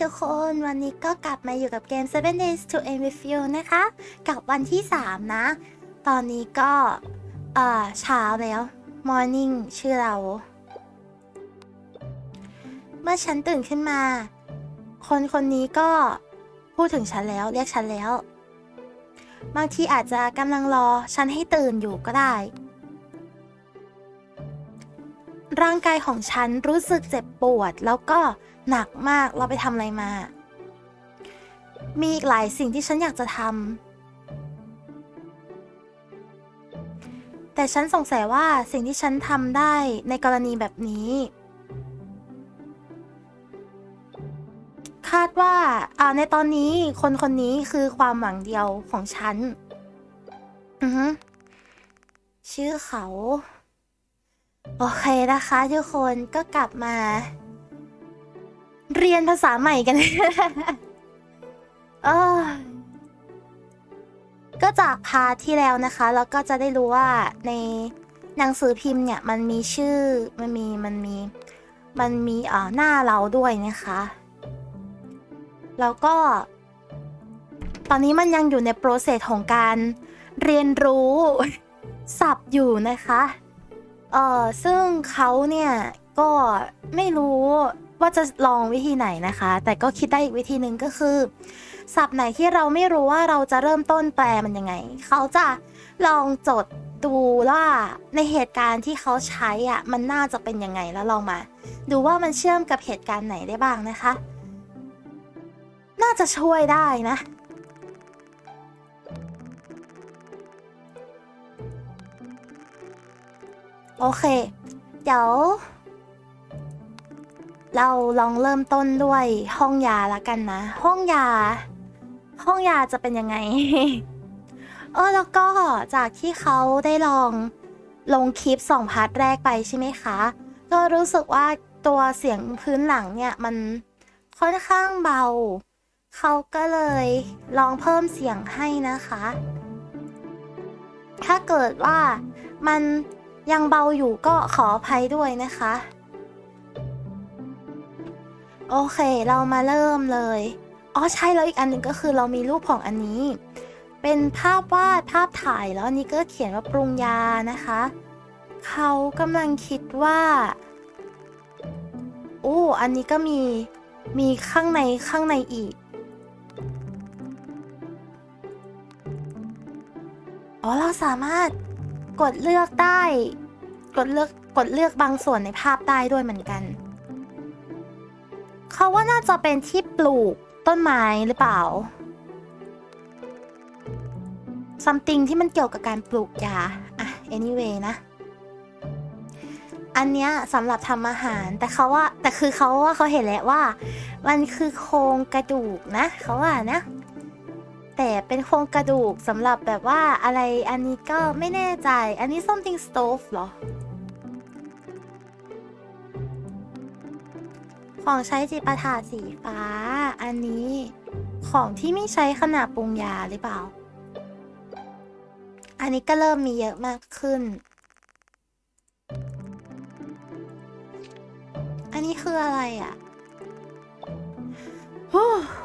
ทุกคนวันนี้ก็กลับมาอยู่กับเกม 7 Days to End with You นะคะ กับวันที่ 3 นะ ตอนนี้ก็ เอ่อเช้าแล้ว Morning ชื่อเรา เมื่อฉันตื่นขึ้นมา คนคนนี้ก็พูดถึงฉันแล้ว เรียกฉันแล้ว บางทีอาจจะกำลังรอฉันให้ตื่นอยู่ก็ได้ ร่างกายของฉันรู้สึกเจ็บปวดแล้วก็ หนักมากเราไปทำอะไรมา มีอีกหลายสิ่งที่ฉันอยากจะทำแต่ฉันสงสัยว่าสิ่งที่ฉันทำได้ในกรณีแบบนี้ คาดว่าอ่าในตอนนี้คนคนนี้คือความหวังเดียวของฉันอือฮึชื่อเขา โอเคนะคะทุกคนก็กลับมา เรียนภาษาใหม่กัน เออก็จากพาร์ทที่แล้วนะคะ แล้วก็จะได้รู้ว่าในหนังสือพิมพ์เนี่ย มันมีชื่อมันมีมันมีมันมีเอ่อหน้าเราด้วยนะคะ แล้วก็ ตอนนี้มันยังอยู่ในโปรเซสของการเรียนรู้ศัพท์อยู่นะคะ เออซึ่งเขาเนี่ย ก็ไม่รู้ ว่าจะลองวิธีไหนนะคะ แต่ก็คิดได้อีกวิธีหนึ่งก็คือศัพท์ไหนที่เราไม่รู้ว่าเราจะเริ่มต้นแปลมันยังไง เขาจะลองจดดูว่าในเหตุการณ์ที่เขาใช้อะมันน่าจะเป็นยังไงแล้วลองมา ดูว่ามันเชื่อมกับเหตุการณ์ไหนได้บ้างนะคะ น่าจะช่วยได้นะโอเค เดี๋ยว เราลองเริ่มต้นด้วยห้องยาละกันนะ ห้องยา ห้องยาจะเป็นยังไง เออแล้วก็จากที่เขาได้ลองลงคลิปสองพาร์ทแรกไปใช่ไหมคะ ก็รู้สึกว่าตัวเสียงพื้นหลังเนี่ยมันค่อนข้างเบา เขาก็เลยลองเพิ่มเสียงให้นะคะ ถ้าเกิดว่ามันยังเบาอยู่ก็ขออภัยด้วยนะคะ โอเค เรามาเริ่มเลย อ๋อใช่แล้วอีกอันหนึ่งก็คือเรามีรูปของอันนี้ เป็นภาพวาดภาพถ่ายแล้วอันนี้ก็เขียนว่าปรุงยานะคะ เขากำลังคิดว่าโอ้อันนี้ก็มีมีข้างในข้างในอีก อ๋อเราสามารถกดเลือกได้ กดเลือกกดเลือกบางส่วนในภาพได้ด้วยเหมือนกัน เขาว่าน่าจะเป็นที่ปลูกต้นไม้หรือเปล่า something ที่มันเกี่ยวกับการปลูกยาอะ anyway นะ อันเนี้ยสำหรับทำอาหารแต่เขาว่าแต่คือเขาว่าเขาเห็นแล้วว่า มันคือโครงกระดูกนะเขาว่านะ แต่เป็นโครงกระดูกสำหรับแบบว่าอะไรอันนี้ก็ไม่แน่ใจ อันนี้ something stove เหรอ ของใช้จิปาถาสีฟ้า อันนี้ ของที่ไม่ใช้ขนาดปรุงยาหรือเปล่า อันนี้ก็เริ่มมีเยอะมากขึ้น อันนี้คืออะไรอะ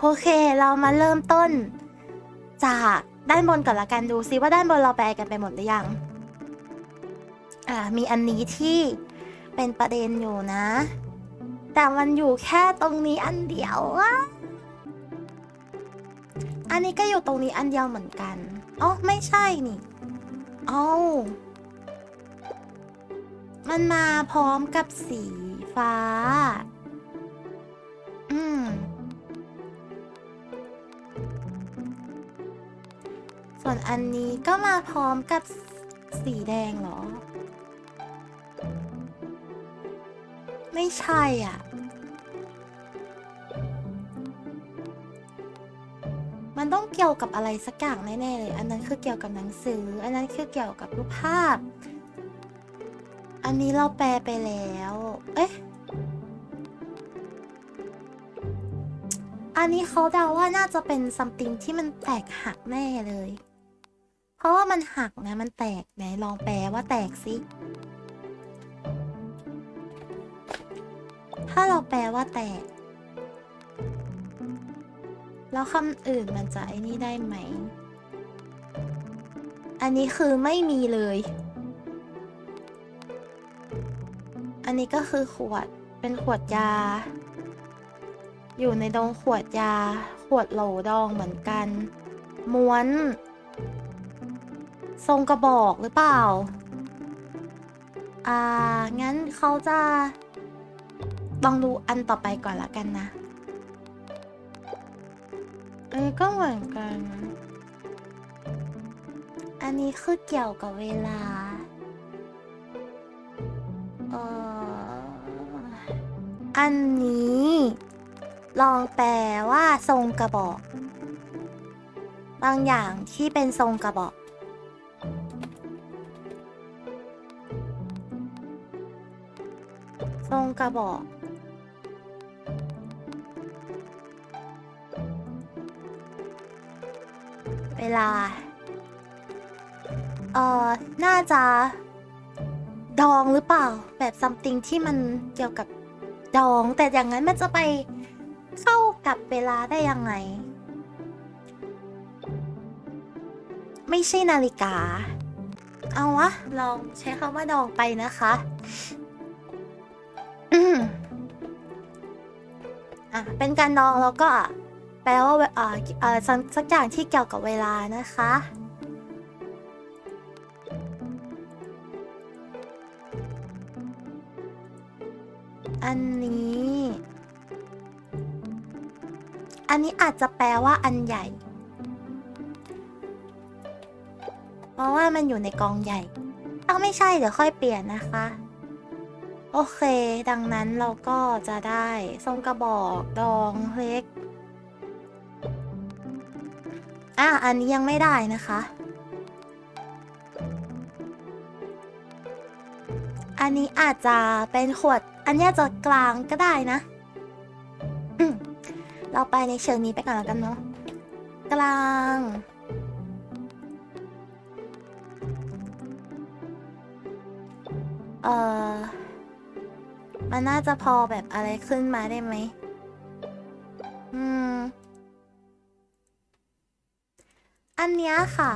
โอเค เรามาเริ่มต้น จากด้านบนก่อนละกันดูซิว่าด้านบนเราแปลกันไปหมดหรือยัง อ่า มีอันนี้ที่เป็นประเด็นอยู่นะ แต่มันอยู่แค่ตรงนี้อันเดียวอะอันนี้ก็อยู่ตรงนี้อันเดียวเหมือนกันอ๋อไม่ใช่นี่เอ๋อมันมาพร้อมกับสีฟ้า อืม ส่วนอันนี้ก็มาพร้อมกับสีแดงเหรอ ไม่ใช่อะ มันต้องเกี่ยวกับอะไรสักอย่างแน่ๆเลย อันนั้นคือเกี่ยวกับหนังสือ อันนั้นคือเกี่ยวกับรูปภาพ อันนี้เราแปลไปแล้ว เอ๊ะ อันนี้เขาเดาว่าน่าจะเป็นซัมติงที่มันแตกหักแน่เลย เพราะว่ามันหักนะ มันแตกไหนลองแปลว่าแตกสิ ถ้าเราแปลว่าแตก แล้วคำอื่นมันจะไอ้นี่ได้ไหม อันนี้คือไม่มีเลย อันนี้ก็คือขวด เป็นขวดยา อยู่ในดงขวดยา ขวดโหลดองเหมือนกัน ม้วน ทรงกระบอกหรือเปล่า อ่า งั้นเขาจะ ลองดูอันต่อไปก่อนละกันนะ เอ้ก็เหมือนกัน อันนี้คือเกี่ยวกับเวลา เอ่ออันนี้ ลองแปลว่าทรงกระบอก บางอย่างที่เป็นทรงกระบอกทรงกระบอก เวลา เอ่อ น่าจะ ดองหรือเปล่า แบบซัมติงที่มันเกี่ยวกับดอง แต่อย่างนั้นมันจะไปเข้ากับเวลาได้ยังไง ไม่ใช่นาฬิกา เอาวะ ลองใช้คำว่าดองไปนะคะอืมอะ เป็นการดองแล้วก็ แปลว่าเอ่อเอ่อสักสักอย่างที่เกี่ยวกับเวลานะคะ อันนี้ อันนี้อาจจะแปลว่าอันใหญ่ เพราะว่ามันอยู่ในกองใหญ่ เอ้าไม่ใช่เดี๋ยวค่อยเปลี่ยนนะคะ โอเค ดังนั้นเราก็จะได้ทรงกระบอกดองเล็ก อะอันนี้ยังไม่ได้นะคะ อันนี้อาจจะเป็นขวด อันนี้จะกลางก็ได้นะ เราไปในเชิงนี้ไปก่อนแล้วกันเนาะ กลางเออมันน่าจะพอแบบอะไรขึ้นมาได้ไหม อืม อันเนี้ยค่ะ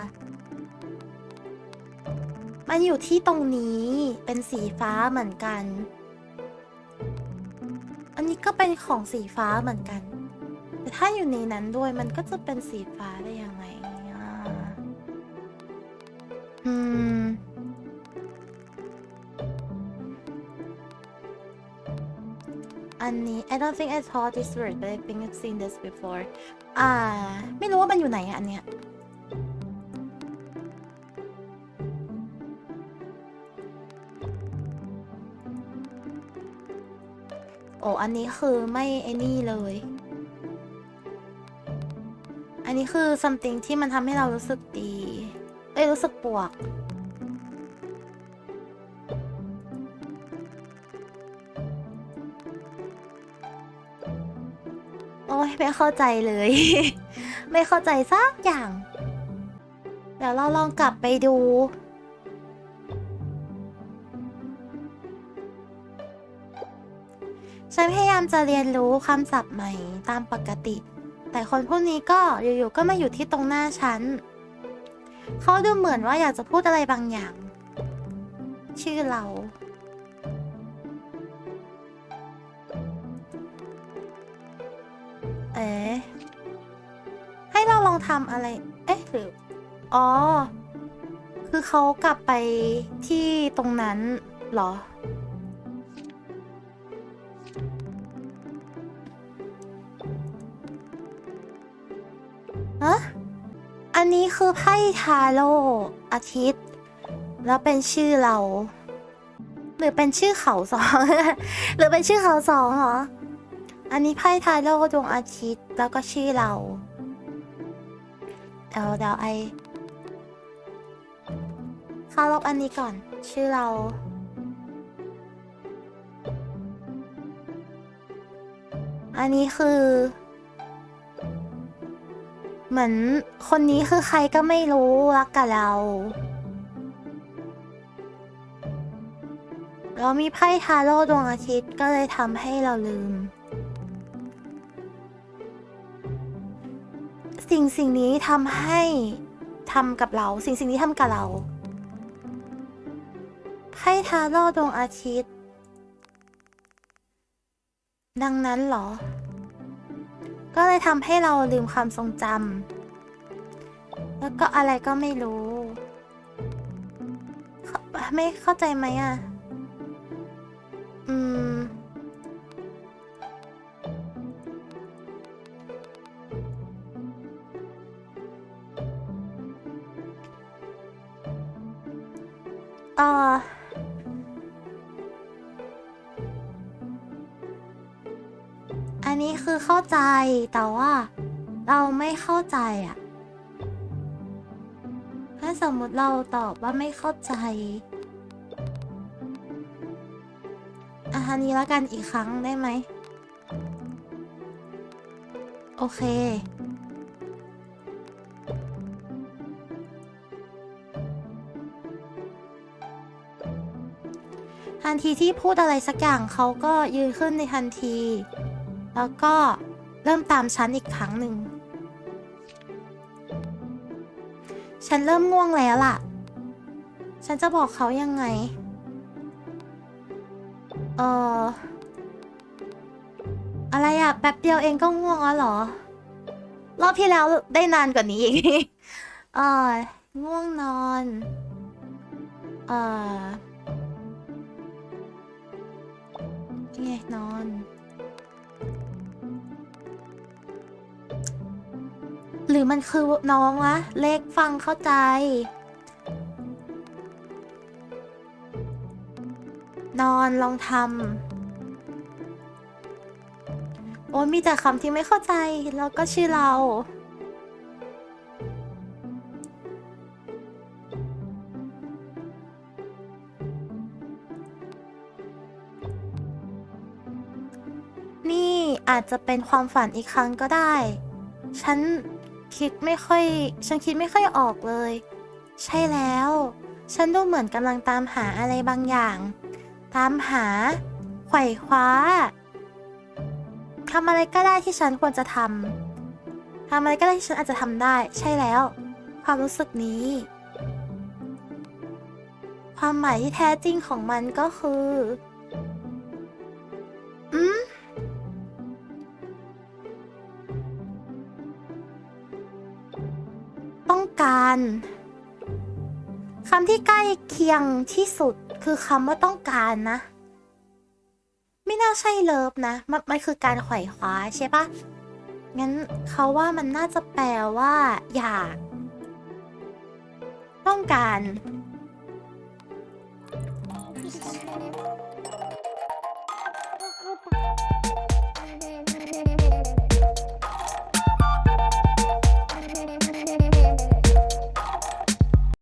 มันอยู่ที่ตรงนี้เป็นสีฟ้าเหมือนกัน อันนี้ก็เป็นของสีฟ้าเหมือนกัน แต่ถ้าอยู่ในนั้นด้วยมันก็จะเป็นสีฟ้าได้ยังไงอืมอันนี้ I don't think I taught this word but I think I've seen this before อ่า ไม่รู้ว่ามันอยู่ไหนอะอันเนี้ย โอ้อันนี้คือไม่ไอ้นี่เลย อันนี้คือ something ที่มันทำให้เรารู้สึกดี เอ้ย รู้สึกบวก โอ้ยไม่เข้าใจเลย ไม่เข้าใจสักอย่าง เดี๋ยวเราลองกลับไปดู ฉันพยายามจะเรียนรู้คำศัพท์ใหม่ตามปกติ แต่คนพวกนี้ก็อยู่ๆก็มาอยู่ที่ตรงหน้าฉัน เขาดูเหมือนว่าอยากจะพูดอะไรบางอย่าง ชื่อเรา เอ๊ะ ให้เราลองทำอะไร เอ๊ะหรือ อ๋อ คือเขากลับไปที่ตรงนั้นเหรอ นี้คือไพ่ทาโร่อาทิตย์ แล้วเป็นชื่อเรา หรือเป็นชื่อเขาสอง หรือเป็นชื่อเขาสองเหรอ อันนี้ไพ่ทาโร่ดวงอาทิตย์แล้วก็ชื่อเรา เดี๋ยวเดี๋ยวไอเข้าลบอันนี้ก่อน ชื่อเราอันนี้คือ เหมือนคนนี้คือใครก็ไม่รู้รักกับเราแล้วมีไพ่ทาโร่ดวงอาทิตย์ก็เลยทำให้เราลืม สิ่งสิ่งนี้ทำให้ทำกับเรา สิ่งสิ่งนี้ทำกับเราไพ่ทาโร่ดวงอาทิตย์ ดังนั้นเหรอ ก็เลยทำให้เราลืมความทรงจำแล้วก็อะไรก็ไม่รู้ ไม่เข้าใจไหมอะ อืม เออ เข้าใจแต่ว่า เราไม่เข้าใจอะถ้าสมมติเราตอบว่าไม่เข้าใจอะอันนี้แล้วกันอีกครั้งได้ไหม โอเค ทันทีที่พูดอะไรสักอย่างเขาก็ยืนขึ้นในทันที แล้วก็เริ่มตามฉันอีกครั้งหนึ่ง ฉันเริ่มง่วงแล้วล่ะ ฉันจะบอกเขายังไง เอออะไรอะแป๊บเดียวเองก็ง่วงแล้วเหรอ รอบที่แล้วได้นานกว่านี้อีก เออง่วงนอน เออไงนอน รือมันคือน้องวะ เลขฟังเข้าใจ นอนลองทำโอ้มีแต่คำที่ไม่เข้าใจ แล้วก็ชื่อเรา นี่อาจจะเป็นความฝันอีกครั้งก็ได้ฉัน คิดไม่ค่อย ฉันคิดไม่ค่อยออกเลย ใช่แล้ว ฉันดูเหมือนกำลังตามหาอะไรบางอย่าง ตามหา ไขว่คว้าทำอะไรก็ได้ที่ฉันควรจะทำทำอะไรก็ได้ที่ฉันอาจจะทำได้ ใช่แล้ว ความรู้สึกนี้ ความหมายที่แท้จริงของมันก็คือ การ คำที่ใกล้เคียงที่สุดคือคำว่าต้องการนะ ไม่น่าใช่เลิฟนะ มันมันคือการไขว่คว้าใช่ปะงั้นเขาว่ามันน่าจะแปลว่า อยาก ต้องการ